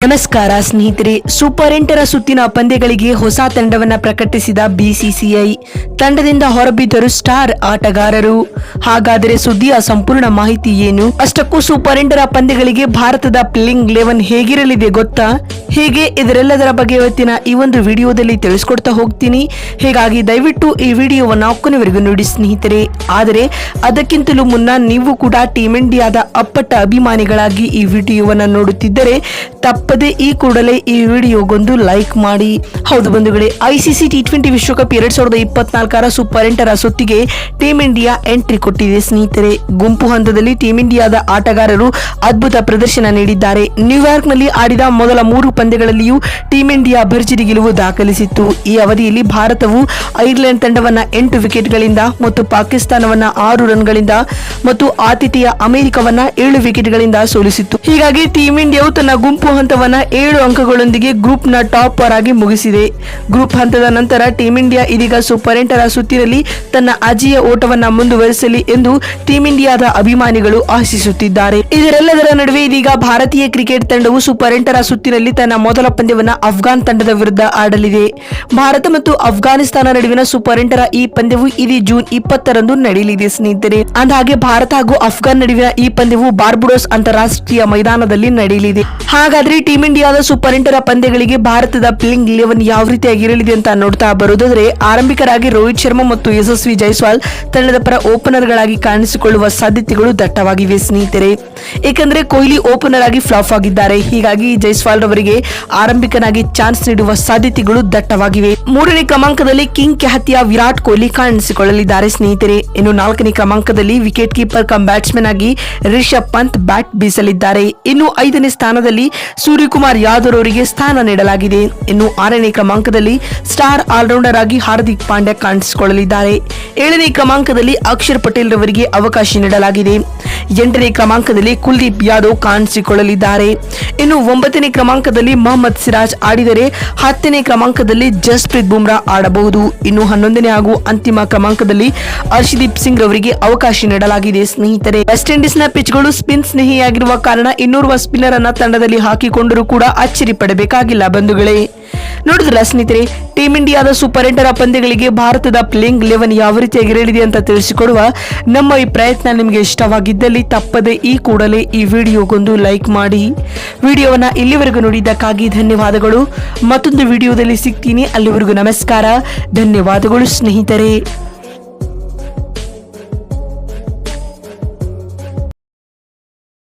ನಮಸ್ಕಾರ ಸ್ನೇಹಿತರೆ ಸೂಪರ್ ಎಂಟರ ಸುತ್ತಿನ ಪಂದ್ಯಗಳಿಗೆ ಹೊಸ ತಂಡವನ್ನು ಪ್ರಕಟಿಸಿದ ಬಿಸಿಸಿಐ ತಂಡದಿಂದ ಹೊರಬಿದ್ದರು ಸ್ಟಾರ್ ಆಟಗಾರರು. ಹಾಗಾದರೆ ಸುದ್ದಿಯ ಸಂಪೂರ್ಣ ಮಾಹಿತಿ ಏನು? ಅಷ್ಟಕ್ಕೂ ಸೂಪರ್ ಎಂಟರ ಪಂದ್ಯಗಳಿಗೆ ಭಾರತದ ಪ್ಲೇಯಿಂಗ್ ಲೆವೆನ್ ಹೇಗಿರಲಿದೆ ಗೊತ್ತಾ? ಹೀಗೆ? ಇದರೆಲ್ಲದರ ಬಗ್ಗೆ ಇವತ್ತಿನ ಈ ಒಂದು ವಿಡಿಯೋದಲ್ಲಿ ತಿಳಿಸ್ಕೊಡ್ತಾ ಹೋಗ್ತೀನಿ. ಹೀಗಾಗಿ ದಯವಿಟ್ಟು ಈ ವಿಡಿಯೋವನ್ನು ಕೊನೆವರೆಗೂ ನೋಡಿ ಸ್ನೇಹಿತರೆ. ಆದರೆ ಅದಕ್ಕಿಂತಲೂ ಮುನ್ನ ನೀವು ಕೂಡ ಟೀಮ್ ಇಂಡಿಯಾದ ಅಪ್ಪಟ್ಟ ಅಭಿಮಾನಿಗಳಾಗಿ ಈ ವಿಡಿಯೋವನ್ನು ನೋಡುತ್ತಿದ್ದರೆ ತಪ್ಪದೆ ಈ ಕೂಡಲೇ ಈ ವಿಡಿಯೋಗೊಂದು ಲೈಕ್ ಮಾಡಿ. ಹೌದು ಬಂಧುಗಳೇ, ಐಸಿಸಿ ಟಿ ಟ್ವೆಂಟಿ ವಿಶ್ವಕಪ್ ಎರಡ್ ಸಾವಿರದ ಇಪ್ಪತ್ನಾಲ್ಕರ ಸೂಪರ್ ಎಂಟರ ಸುತ್ತಿಗೆ ಟೀಂ ಇಂಡಿಯಾ ಎಂಟ್ರಿ ಕೊಟ್ಟಿದೆ ಸ್ನೇಹಿತರೆ. ಗುಂಪು ಹಂತದಲ್ಲಿ ಟೀಂ ಇಂಡಿಯಾದ ಆಟಗಾರರು ಅದ್ಭುತ ಪ್ರದರ್ಶನ ನೀಡಿದ್ದಾರೆ. ನ್ಯೂಯಾರ್ಕ್ನಲ್ಲಿ ಆಡಿದ ಮೊದಲ ಮೂರು ಪಂದ್ಯಗಳಲ್ಲಿಯೂ ಟೀಂ ಇಂಡಿಯಾ ಭರ್ಜರಿ ಗೆಲುವು ದಾಖಲಿಸಿತ್ತು. ಈ ಅವಧಿಯಲ್ಲಿ ಭಾರತವು ಐರ್ಲೆಂಡ್ ತಂಡವನ್ನ ಎಂಟು ವಿಕೆಟ್ಗಳಿಂದ ಮತ್ತು ಪಾಕಿಸ್ತಾನವನ್ನ ಆರು ರನ್ಗಳಿಂದ ಮತ್ತು ಆತಿಥೇಯ ಅಮೆರಿಕವನ್ನ ಏಳು ವಿಕೆಟ್ಗಳಿಂದ ಸೋಲಿಸಿತ್ತು. ಹೀಗಾಗಿ ಟೀಂ ಇಂಡಿಯಾವು ತನ್ನ ಗುಂಪು ಹಂತವನ್ನ ಏಳು ಅಂಕಗಳೊಂದಿಗೆ ಗ್ರೂಪ್ನ ಟಾಪರ್ ಆಗಿ ಮುಗಿಸಿದೆ. ಗ್ರೂಪ್ ಹಂತದ ನಂತರ ಟೀಂ ಇಂಡಿಯಾ ಇದೀಗ ಸೂಪರ್ ಎಂಟರ ಸುತ್ತಿನಲ್ಲಿ ತನ್ನ ಅಜಿಯ ಓಟವನ್ನ ಮುಂದುವರಿಸಲಿ ಎಂದು ಟೀಂ ಇಂಡಿಯಾದ ಅಭಿಮಾನಿಗಳು ಆಶಿಸುತ್ತಿದ್ದಾರೆ. ಇದರೆಲ್ಲದರ ನಡುವೆ ಇದೀಗ ಭಾರತೀಯ ಕ್ರಿಕೆಟ್ ತಂಡವು ಸೂಪರ್ ಎಂಟರ ಸುತ್ತಿನಲ್ಲಿ ತನ್ನ ಮೊದಲ ಪಂದ್ಯವನ್ನು ಅಫ್ಘಾನ್ ತಂಡದ ವಿರುದ್ಧ ಆಡಲಿದೆ. ಭಾರತ ಮತ್ತು ಅಫ್ಘಾನಿಸ್ತಾನ ನಡುವಿನ ಸೂಪರ್ ಎಂಟರ ಈ ಪಂದ್ಯವು ಇದೇ ಜೂನ್ ಇಪ್ಪತ್ತರಂದು ನಡೆಯಲಿದೆ ಸ್ನೇಹಿತರೆ. ಅಂದಹಾಗೆ, ಭಾರತ ಹಾಗೂ ಅಫ್ಘಾನ್ ನಡುವಿನ ಈ ಪಂದ್ಯವು ಬಾರ್ಬುಡೋಸ್ ಅಂತಾರಾಷ್ಟ್ರೀಯ ಮೈದಾನದಲ್ಲಿ ನಡೆಯಲಿದೆ ಹಾಗಾದ್ರೆ ಟೀಂ ಇಂಡಿಯಾದ ಸೂಪರ್ ಎಂಟರ ಪಂದ್ಯಗಳಿಗೆ ಭಾರತದ ಪ್ಲೇಯಿಂಗ್ ಲೆವೆನ್ ಯಾವ ರೀತಿಯಾಗಿರಲಿದೆ ಅಂತ ನೋಡ್ತಾ ಬರುವುದಾದ್ರೆ, ಆರಂಭಿಕರಾಗಿ ರೋಹಿತ್ ಶರ್ಮಾ ಮತ್ತು ಯಶಸ್ವಿ ಜೈಸ್ವಾಲ್ ತಂಡದ ಪರ ಓಪನರ್ ಗಳಾಗಿ ಕಾಣಿಸಿಕೊಳ್ಳುವ ಸಾಧ್ಯತೆಗಳು ದಟ್ಟವಾಗಿವೆ, ಸ್ನೇಹಿತರೆ. ಏಕೆಂದರೆ ಕೊಹ್ಲಿ ಓಪನರ್ ಆಗಿ ಫ್ಲಾಪ್ ಆಗಿದ್ದಾರೆ. ಹೀಗಾಗಿ ಜೈಸ್ವಾಲ್ ರವರಿಗೆ ಆರಂಭಿಕನಾಗಿ ಚಾನ್ಸ್ ನೀಡುವ ಸಾಧ್ಯತೆಗಳು ದಟ್ಟವಾಗಿವೆ. ಮೂರನೇ ಕ್ರಮಾಂಕದಲ್ಲಿ ಕಿಂಗ್ ಖ್ಯಾತಿಯ ವಿರಾಟ್ ಕೊಹ್ಲಿ ಕಾಣಿಸಿಕೊಳ್ಳಲಿದ್ದಾರೆ, ಸ್ನೇಹಿತರೆ. ಇನ್ನು ನಾಲ್ಕನೇ ಕ್ರಮಾಂಕದಲ್ಲಿ ವಿಕೆಟ್ ಕೀಪರ್ ಕಮ್ ಬ್ಯಾಟ್ಸ್ಮನ್ ಆಗಿ ರಿಷಬ್ ಪಂತ್ ಬ್ಯಾಟ್ ಬೀಸಲಿದ್ದಾರೆ. ಇನ್ನು ಐದನೇ ಸ್ಥಾನದಲ್ಲಿ ಸೂರ್ಯಕುಮಾರ್ ಯಾದವ್ ಅವರಿಗೆ ಸ್ಥಾನ ನೀಡಲಾಗಿದೆ. ಇನ್ನು ಆರನೇ ಕ್ರಮಾಂಕದಲ್ಲಿ ಸ್ಟಾರ್ ಆಲ್ರೌಂಡರ್ ಆಗಿ ಹಾರ್ದಿಕ್ ಪಾಂಡ್ಯ ಕಾಣಿಸಿಕೊಳ್ಳಲಿದ್ದಾರೆ ಏಳನೇ ಕ್ರಮಾಂಕದಲ್ಲಿ ಅಕ್ಷರ್ ಪಟೇಲ್ ರವರಿಗೆ ಅವಕಾಶ ನೀಡಲಾಗಿದೆ. ಎಂಟನೇ ಕ್ರಮಾಂಕದಲ್ಲಿ ಕುಲ್ದೀಪ್ ಯಾದವ್ ಕಾಣಿಸಿಕೊಳ್ಳಲಿದ್ದಾರೆ. ಇನ್ನು ಒಂಬತ್ತನೇ ಕ್ರಮಾಂಕದಲ್ಲಿ ಮೊಹಮ್ಮದ್ ಸಿರಾಜ್ ಆಡಿದರೆ ಹತ್ತನೇ ಕ್ರಮಾಂಕದಲ್ಲಿ ಜಸ್ಪ್ರೀತ್ ಬುಮ್ರಾ ಆಡಬಹುದು. ಇನ್ನು ಹನ್ನೊಂದನೇ ಹಾಗೂ ಅಂತಿಮ ಕ್ರಮಾಂಕದಲ್ಲಿ ಹರ್ಷದೀಪ್ ಸಿಂಗ್ ರವರಿಗೆ ಅವಕಾಶ ನೀಡಲಾಗಿದೆ. ಸ್ನೇಹಿತರೆ, ವೆಸ್ಟ್ ಇಂಡೀಸ್ನ ಪಿಚ್ಗಳು ಸ್ಪಿನ್ ಸ್ನೇಹಿಯಾಗಿರುವ ಕಾರಣ ಇನ್ನೋರ್ವ ಸ್ಪಿನ್ನರ್ ಅನ್ನ ತಂಡದಲ್ಲಿ ಹಾಕಿಕೊಂಡರೂ ಕೂಡ ಅಚ್ಚರಿ ಪಡಬೇಕಾಗಿಲ್ಲ ಬಂಧುಗಳೇ. ನೋಡಿದ್ರ ಸ್ನೇಹಿತರೆ ಟೀಮ್ ಇಂಡಿಯಾದ ಸೂಪರ್ ಎಂಟರ ಪಂದ್ಯಗಳಿಗೆ ಭಾರತದ ಪ್ಲೇಯಿಂಗ್ ಲೆವೆನ್ ಯಾವ ರೀತಿಯಾಗಿರಲಿದೆ ಅಂತ ತಿಳಿಸಿಕೊಡುವ ನಮ್ಮ ಈ ಪ್ರಯತ್ನ ನಿಮಗೆ ಇಷ್ಟವಾಗಿದ್ದಲ್ಲಿ ತಪ್ಪದೆ ಈ ಕೂಡಲೇ ಈ ವಿಡಿಯೋಗೊಂದು ಲೈಕ್ ಮಾಡಿ. ವಿಡಿಯೋವನ್ನ ಇಲ್ಲಿವರೆಗೂ ನೋಡಿದ್ದಕ್ಕಾಗಿ ಧನ್ಯವಾದಗಳು. ಮತ್ತೊಂದು ವಿಡಿಯೋದಲ್ಲಿ ಸಿಗ್ತೀನಿ. ಅಲ್ಲಿವರೆಗೂ ನಮಸ್ಕಾರ. ಧನ್ಯವಾದಗಳು ಸ್ನೇಹಿತರೆ.